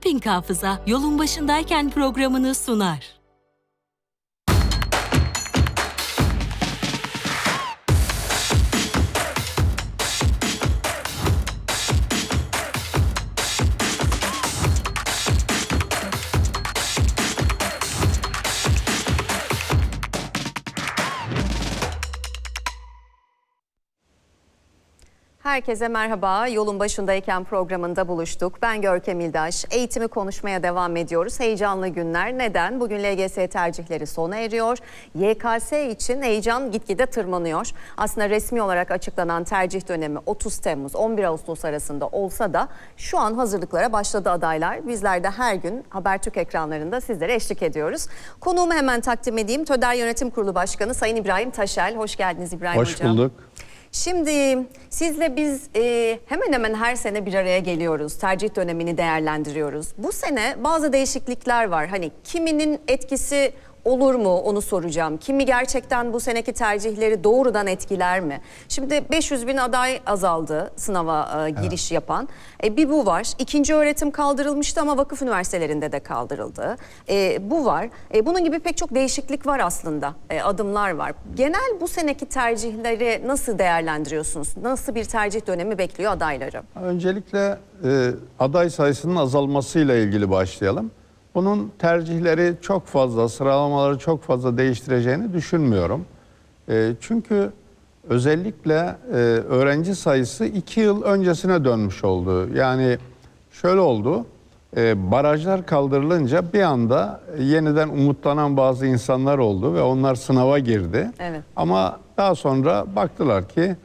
Shopping Hafıza yolun başındayken programını sunar. Herkese merhaba. Yolun başındayken programında buluştuk. Ben Görkem İldaş. Eğitimi konuşmaya devam ediyoruz. Heyecanlı günler. Neden? Bugün LGS tercihleri sona eriyor. YKS için heyecan gitgide tırmanıyor. Aslında resmi olarak açıklanan tercih dönemi 30 Temmuz 11 Ağustos arasında olsa da şu an hazırlıklara başladı adaylar. Bizler de her gün Habertürk ekranlarında sizlere eşlik ediyoruz. Konuğumu hemen takdim edeyim. TÖDER Yönetim Kurulu Başkanı Sayın İbrahim Taşel. Hoş geldiniz İbrahim Hoş Hocam. bulduk. Şimdi sizle biz e, hemen hemen her sene bir araya geliyoruz. Tercih dönemini değerlendiriyoruz. Bu sene bazı değişiklikler var. Hani kiminin etkisi olur mu onu soracağım. Kimi gerçekten bu seneki tercihleri doğrudan etkiler mi? Şimdi 500 bin aday azaldı sınava e, giriş yapan. E, bir bu var. İkinci öğretim kaldırılmıştı ama vakıf üniversitelerinde de kaldırıldı. E, bu var. E, bunun gibi pek çok değişiklik var aslında. E, adımlar var. Genel bu seneki tercihleri nasıl değerlendiriyorsunuz? Nasıl bir tercih dönemi bekliyor adayları? Öncelikle e, aday sayısının azalmasıyla ilgili başlayalım. Bunun tercihleri çok fazla, sıralamaları çok fazla değiştireceğini düşünmüyorum. E, çünkü özellikle e, öğrenci sayısı iki yıl öncesine dönmüş oldu. Yani şöyle oldu, e, barajlar kaldırılınca bir anda yeniden umutlanan bazı insanlar oldu ve onlar sınava girdi. Evet. Ama daha sonra baktılar ki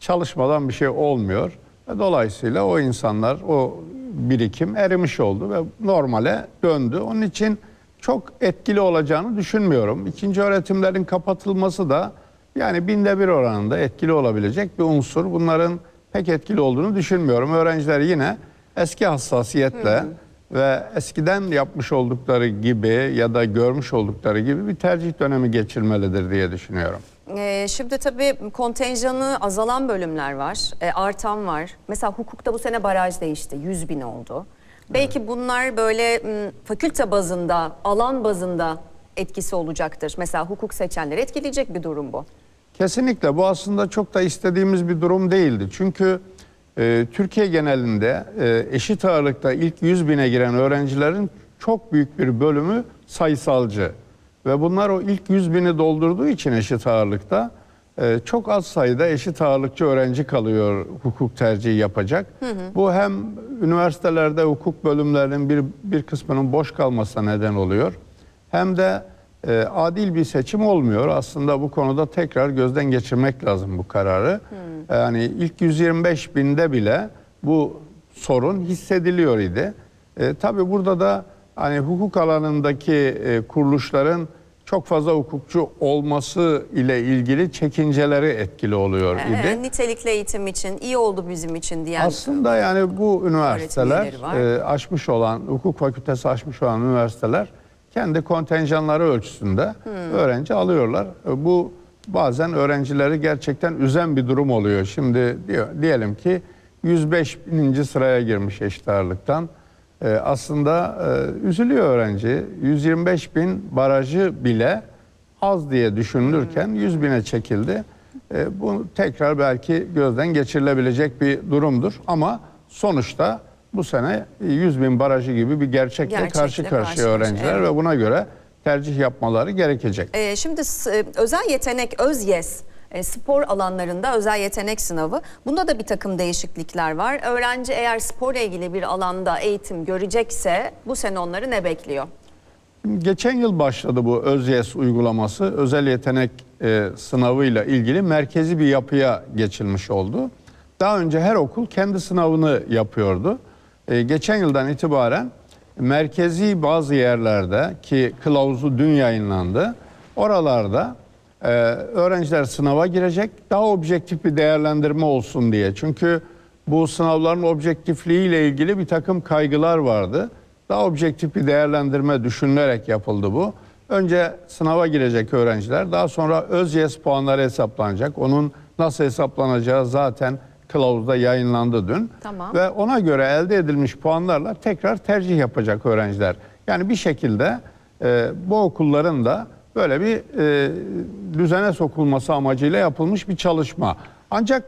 çalışmadan bir şey olmuyor. Dolayısıyla o insanlar, o birikim erimiş oldu ve normale döndü. Onun için çok etkili olacağını düşünmüyorum. İkinci öğretimlerin kapatılması da yani binde bir oranında etkili olabilecek bir unsur. Bunların pek etkili olduğunu düşünmüyorum. Öğrenciler yine eski hassasiyetle ve eskiden yapmış oldukları gibi ya da görmüş oldukları gibi bir tercih dönemi geçirmelidir diye düşünüyorum. E, şimdi tabii kontenjanı azalan bölümler var. E, artan var. Mesela hukukta bu sene baraj değişti. 100 bin oldu. Belki bunlar böyle m, fakülte bazında, alan bazında etkisi olacaktır. Mesela hukuk seçenleri etkileyecek bir durum bu. Kesinlikle bu aslında çok da istediğimiz bir durum değildi. Çünkü e, Türkiye genelinde e, eşit ağırlıkta ilk 100 bine giren öğrencilerin çok büyük bir bölümü sayısalcı. Ve bunlar o ilk 100 bini doldurduğu için eşit ağırlıkta e, çok az sayıda eşit ağırlıkçı öğrenci kalıyor hukuk tercihi yapacak. Bu hem üniversitelerde hukuk bölümlerinin bir, bir kısmının boş kalmasına neden oluyor. Hem de e, adil bir seçim olmuyor. Aslında bu konuda tekrar gözden geçirmek lazım bu kararı. Yani ilk 125 binde bile bu sorun hissediliyor idi. E, tabii burada da hani hukuk alanındaki e, kuruluşların çok fazla hukukçu olması ile ilgili çekinceleri etkili oluyor idi. nitelikli eğitim için iyi oldu bizim için diyen Aslında yani bu üniversiteler e, açmış olan, hukuk fakültesi açmış olan üniversiteler kendi kontenjanları ölçüsünde Hmm. öğrenci alıyorlar. E, Bu bazen öğrencileri gerçekten üzen bir durum oluyor. Şimdi diyor, diyelim ki 105 bininci sıraya girmiş eşit ağırlıktan. E, aslında e, üzülüyor öğrenci. 125 bin barajı bile az diye düşünülürken 100 bine çekildi. E, bu tekrar belki gözden geçirilebilecek bir durumdur. Ama sonuçta bu sene 100 bin barajı gibi bir gerçekle, Gerçekle karşı karşı karşıya öğrenciler evet. ve buna göre tercih yapmaları gerekecek. Ee, şimdi s- e, özel yetenek ÖZYES e, spor alanlarında özel yetenek sınavı. Bunda da bir takım değişiklikler var. Öğrenci eğer sporla ilgili bir alanda eğitim görecekse bu sene onları ne bekliyor? Geçen yıl başladı bu ÖZYES uygulaması. Özel yetenek e, sınavıyla ilgili merkezi bir yapıya geçilmiş oldu. Daha önce her okul kendi sınavını yapıyordu. E, geçen yıldan itibaren merkezi bazı yerlerde ki kılavuzu dün yayınlandı. Oralarda e, öğrenciler sınava girecek. Daha objektif bir değerlendirme olsun diye. Çünkü bu sınavların objektifliği ile ilgili bir takım kaygılar vardı. Daha objektif bir değerlendirme düşünülerek yapıldı bu. Önce sınava girecek öğrenciler, daha sonra ÖZYES puanları hesaplanacak. Onun nasıl hesaplanacağı zaten kılavuzda yayınlandı dün. Tamam. Ve ona göre elde edilmiş puanlarla tekrar tercih yapacak öğrenciler. Yani bir şekilde e, bu okulların da böyle bir e, düzene sokulması amacıyla yapılmış bir çalışma. Ancak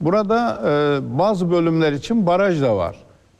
burada e, bazı bölümler için baraj da var.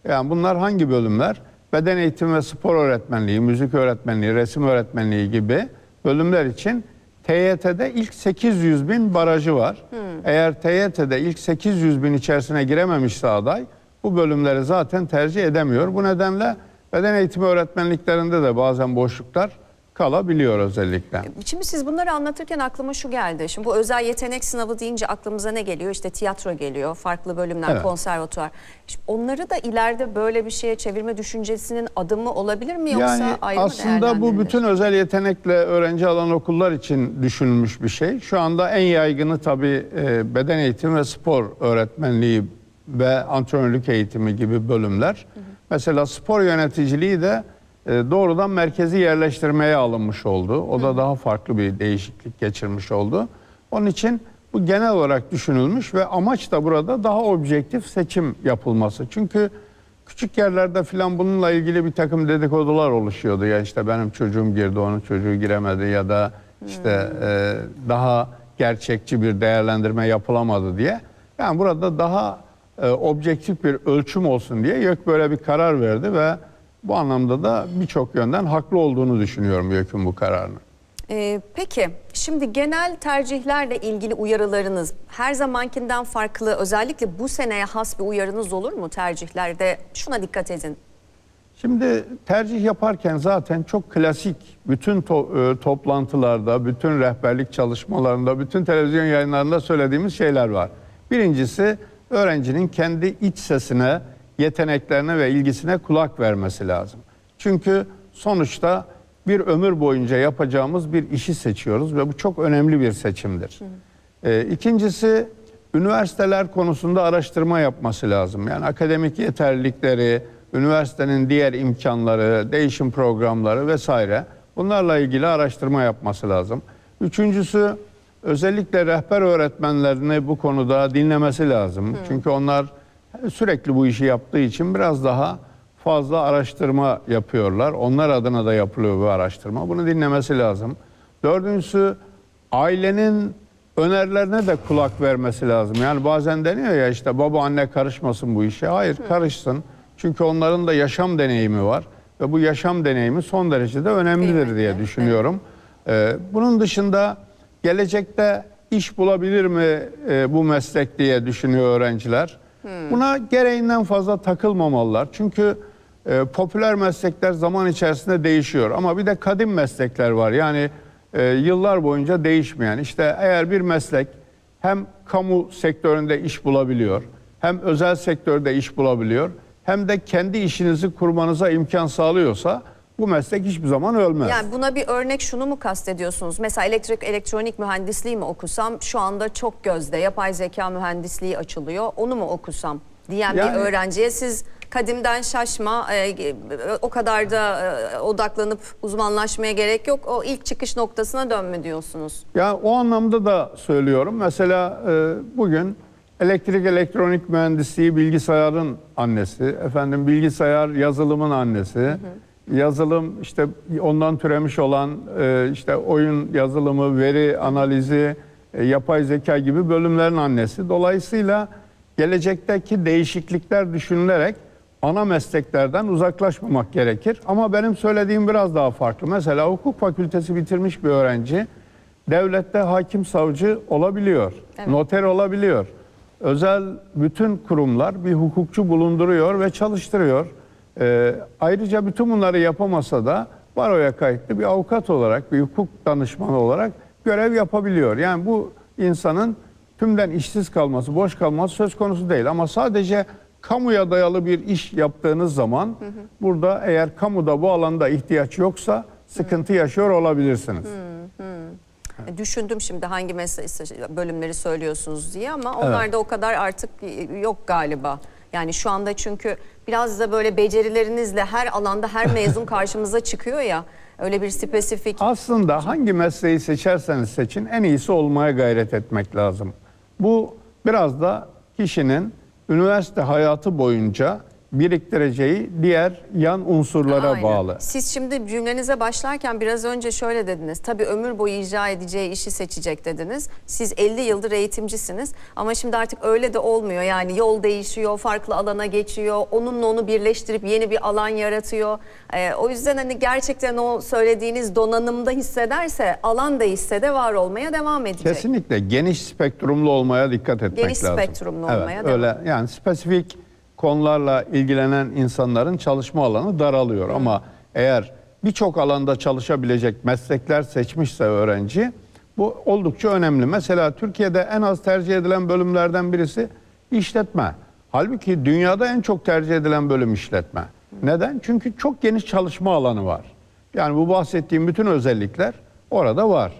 Yani bunlar hangi bölümler? Beden eğitimi ve spor öğretmenliği, müzik öğretmenliği, resim öğretmenliği gibi bölümler için TYT'de ilk 800 bin barajı var. Eğer TYT'de ilk 800 bin içerisine girememişse aday bu bölümleri zaten tercih edemiyor. Bu nedenle beden eğitimi öğretmenliklerinde de bazen boşluklar kalabiliyor özellikle. Şimdi siz bunları anlatırken aklıma şu geldi. Şimdi bu özel yetenek sınavı deyince aklımıza ne geliyor? İşte tiyatro geliyor, farklı bölümler, Evet. konservatuvar. Şimdi onları da ileride böyle bir şeye çevirme düşüncesinin adımı olabilir mi yoksa Yani ayrı mı aslında bu bütün özel yetenekle öğrenci alan okullar için düşünülmüş bir şey. Şu anda en yaygını tabii e, beden eğitimi ve spor öğretmenliği ve antrenörlük eğitimi gibi bölümler. Mesela spor yöneticiliği de doğrudan merkezi yerleştirmeye alınmış oldu. O da daha farklı bir değişiklik geçirmiş oldu. Onun için bu genel olarak düşünülmüş ve amaç da burada daha objektif seçim yapılması. Çünkü Küçük yerlerde filan bununla ilgili bir takım dedikodular oluşuyordu. Ya işte benim çocuğum girdi, onun çocuğu giremedi ya da işte e, daha gerçekçi bir değerlendirme yapılamadı diye. Yani burada daha e, objektif bir ölçüm olsun diye YÖK böyle bir karar verdi ve bu anlamda da birçok yönden haklı olduğunu düşünüyorum YÖK'ün bu kararını. Ee, peki şimdi genel tercihlerle ilgili uyarılarınız her zamankinden farklı özellikle bu seneye has bir uyarınız olur mu tercihlerde? Şuna dikkat edin. Şimdi tercih yaparken zaten çok klasik bütün to- e, toplantılarda, bütün rehberlik çalışmalarında, bütün televizyon yayınlarında söylediğimiz şeyler var. Birincisi öğrencinin kendi iç sesine, yeteneklerine ve ilgisine kulak vermesi lazım. Çünkü sonuçta bir ömür boyunca yapacağımız bir işi seçiyoruz ve bu çok önemli bir seçimdir. Ee, ikincisi üniversiteler konusunda araştırma yapması lazım. Yani akademik yeterlilikleri, üniversitenin diğer imkanları, değişim programları vesaire bunlarla ilgili araştırma yapması lazım. Üçüncüsü özellikle rehber öğretmenlerini bu konuda dinlemesi lazım. Çünkü onlar sürekli bu işi yaptığı için biraz daha fazla araştırma yapıyorlar. Onlar adına da yapılıyor bu araştırma. Bunu dinlemesi lazım. Dördüncüsü ailenin önerilerine de kulak vermesi lazım. Yani bazen deniyor ya işte baba anne karışmasın bu işe. Hayır karışsın. Çünkü onların da yaşam deneyimi var. Ve bu yaşam deneyimi son derece de önemlidir diye düşünüyorum. Ee, bunun dışında gelecekte iş bulabilir mi e, bu meslek diye düşünüyor öğrenciler. Buna gereğinden fazla takılmamalılar. Çünkü e, popüler meslekler zaman içerisinde değişiyor. Ama bir de kadim meslekler var. Yani e, yıllar boyunca değişmeyen. İşte eğer bir meslek hem kamu sektöründe iş bulabiliyor, hem özel sektörde iş bulabiliyor, hem de kendi işinizi kurmanıza imkan sağlıyorsa bu meslek hiçbir zaman ölmez. Yani buna bir örnek şunu mu kastediyorsunuz? Mesela elektrik elektronik mühendisliği mi okusam şu anda çok gözde yapay zeka mühendisliği açılıyor. Onu mu okusam diyen Yani- bir öğrenciye siz kadimden şaşma e, o kadar da e, odaklanıp uzmanlaşmaya gerek yok. O ilk çıkış noktasına dönme diyorsunuz. Ya o anlamda da söylüyorum. Mesela e, bugün elektrik elektronik mühendisliği bilgisayarın annesi, efendim bilgisayar yazılımın annesi. Yazılım işte ondan türemiş olan e, işte oyun yazılımı, veri analizi, e, yapay zeka gibi bölümlerin annesi. Dolayısıyla gelecekteki değişiklikler düşünülerek ana mesleklerden uzaklaşmamak gerekir. Ama benim söylediğim biraz daha farklı. Mesela hukuk fakültesi bitirmiş bir öğrenci devlette hakim savcı olabiliyor, noter olabiliyor. Özel bütün kurumlar bir hukukçu bulunduruyor ve çalıştırıyor. Ee, ayrıca bütün bunları yapamasa da baroya kayıtlı bir avukat olarak, bir hukuk danışmanı olarak görev yapabiliyor. Yani bu insanın tümden işsiz kalması, boş kalması söz konusu değil. Ama sadece kamuya dayalı bir iş yaptığınız zaman burada eğer kamuda bu alanda ihtiyaç yoksa sıkıntı yaşıyor olabilirsiniz. E, Düşündüm şimdi hangi bölümleri söylüyorsunuz diye ama onlar da o kadar artık yok galiba. Yani şu anda çünkü biraz da böyle becerilerinizle her alanda her mezun karşımıza çıkıyor ya. Öyle bir spesifik Aslında hangi mesleği seçerseniz seçin en iyisi olmaya gayret etmek lazım. Bu biraz da kişinin üniversite hayatı boyunca biriktireceği diğer yan unsurlara Aynen. bağlı. Siz şimdi cümlenize başlarken biraz önce şöyle dediniz. Tabii ömür boyu icra edeceği işi seçecek dediniz. Siz 50 yıldır eğitimcisiniz ama şimdi artık öyle de olmuyor. Yani yol değişiyor, farklı alana geçiyor. Onunla onu birleştirip yeni bir alan yaratıyor. Ee, o yüzden hani gerçekten o söylediğiniz donanımda hissederse alan değişse de var olmaya devam edecek. Kesinlikle geniş spektrumlu olmaya dikkat etmek Geniş lazım. spektrumlu evet, olmaya öyle yani spesifik konularla ilgilenen insanların çalışma alanı daralıyor ama eğer birçok alanda çalışabilecek meslekler seçmişse öğrenci bu oldukça önemli. Mesela Türkiye'de en az tercih edilen bölümlerden birisi işletme. Halbuki dünyada en çok tercih edilen bölüm işletme. Neden? Çünkü çok geniş çalışma alanı var. Yani bu bahsettiğim bütün özellikler orada var.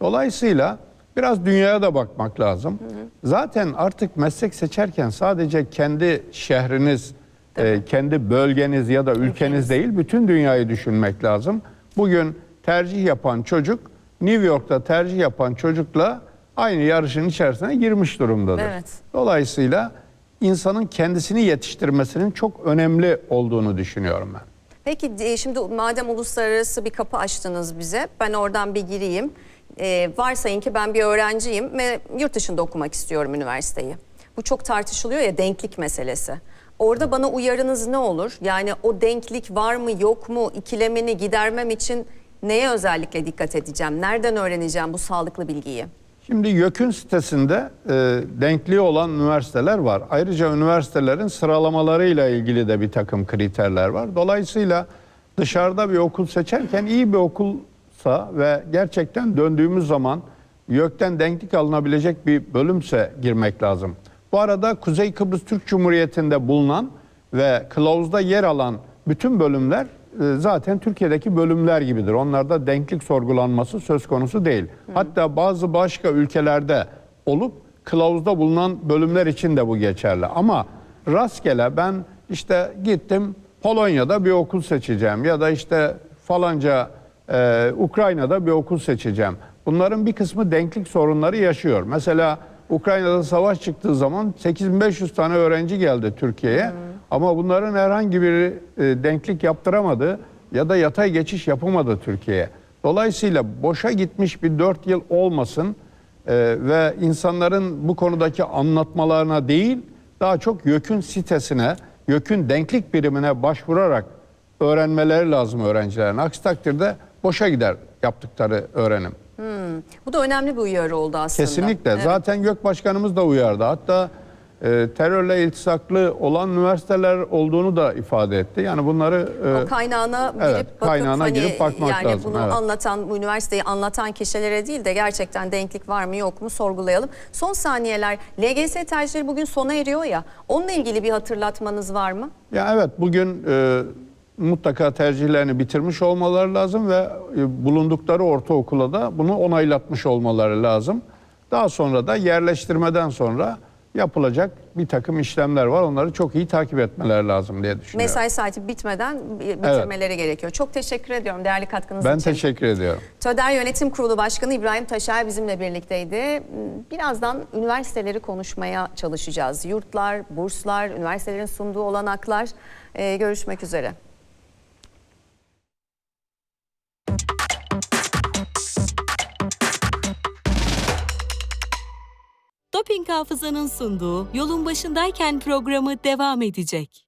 Dolayısıyla biraz dünyaya da bakmak lazım. Zaten artık meslek seçerken sadece kendi şehriniz, e, kendi bölgeniz ya da ülkeniz değil, bütün dünyayı düşünmek lazım. Bugün tercih yapan çocuk, New York'ta tercih yapan çocukla aynı yarışın içerisine girmiş durumdadır. Evet. Dolayısıyla insanın kendisini yetiştirmesinin çok önemli olduğunu düşünüyorum ben. Peki e, şimdi madem uluslararası bir kapı açtınız bize, ben oradan bir gireyim. Ee, varsayın ki ben bir öğrenciyim ve yurt dışında okumak istiyorum üniversiteyi. Bu çok tartışılıyor ya denklik meselesi. Orada bana uyarınız ne olur? Yani o denklik var mı yok mu ikilemini gidermem için neye özellikle dikkat edeceğim? Nereden öğreneceğim bu sağlıklı bilgiyi? Şimdi YÖK'ün sitesinde e, denkliği olan üniversiteler var. Ayrıca üniversitelerin sıralamalarıyla ilgili de bir takım kriterler var. Dolayısıyla dışarıda bir okul seçerken iyi bir okulsa ve gerçekten döndüğümüz zaman YÖK'ten denklik alınabilecek bir bölümse girmek lazım. Bu arada Kuzey Kıbrıs Türk Cumhuriyeti'nde bulunan ve kılavuzda yer alan bütün bölümler e, zaten Türkiye'deki bölümler gibidir. Onlarda denklik sorgulanması söz konusu değil. Hatta bazı başka ülkelerde olup kılavuzda bulunan bölümler için de bu geçerli. Ama rastgele ben işte gittim Polonya'da bir okul seçeceğim ya da işte falanca e, Ukrayna'da bir okul seçeceğim. Bunların bir kısmı denklik sorunları yaşıyor. Mesela Ukrayna'da savaş çıktığı zaman 8500 tane öğrenci geldi Türkiye'ye. Ama bunların herhangi bir denklik yaptıramadı ya da yatay geçiş yapamadı Türkiye'ye. Dolayısıyla boşa gitmiş bir 4 yıl olmasın e, ve insanların bu konudaki anlatmalarına değil daha çok YÖK'ün sitesine, YÖK'ün denklik birimine başvurarak öğrenmeleri lazım öğrencilerin. Aksi takdirde boşa gider yaptıkları öğrenim. Bu da önemli bir uyarı oldu aslında. Kesinlikle. Evet. Zaten GÖK Başkanımız da uyardı. Hatta e, terörle iltisaklı olan üniversiteler olduğunu da ifade etti. Yani bunları e, O kaynağına girip Evet, bakıp kaynağına hani girip bakmak yani lazım, bunu evet. anlatan, bu üniversiteyi anlatan kişilere değil de gerçekten denklik var mı yok mu sorgulayalım. Son saniyeler LGS tercihleri bugün sona eriyor ya. Onunla ilgili bir hatırlatmanız var mı? ya evet bugün e, mutlaka tercihlerini bitirmiş olmaları lazım ve e, bulundukları ortaokula da bunu onaylatmış olmaları lazım. Daha sonra da yerleştirmeden sonra yapılacak bir takım işlemler var. Onları çok iyi takip etmeleri lazım diye düşünüyorum. Mesai saati bitmeden bi- bitirmeleri gerekiyor. Çok teşekkür ediyorum değerli katkınız ben için. teşekkür ediyorum. TÖDER Yönetim Kurulu Başkanı İbrahim Taşer bizimle birlikteydi. Birazdan üniversiteleri konuşmaya çalışacağız. Yurtlar, burslar, üniversitelerin sunduğu olanaklar. Ee, görüşmek üzere. Doping Hafızanın sunduğu Yolun Başındayken programı devam edecek.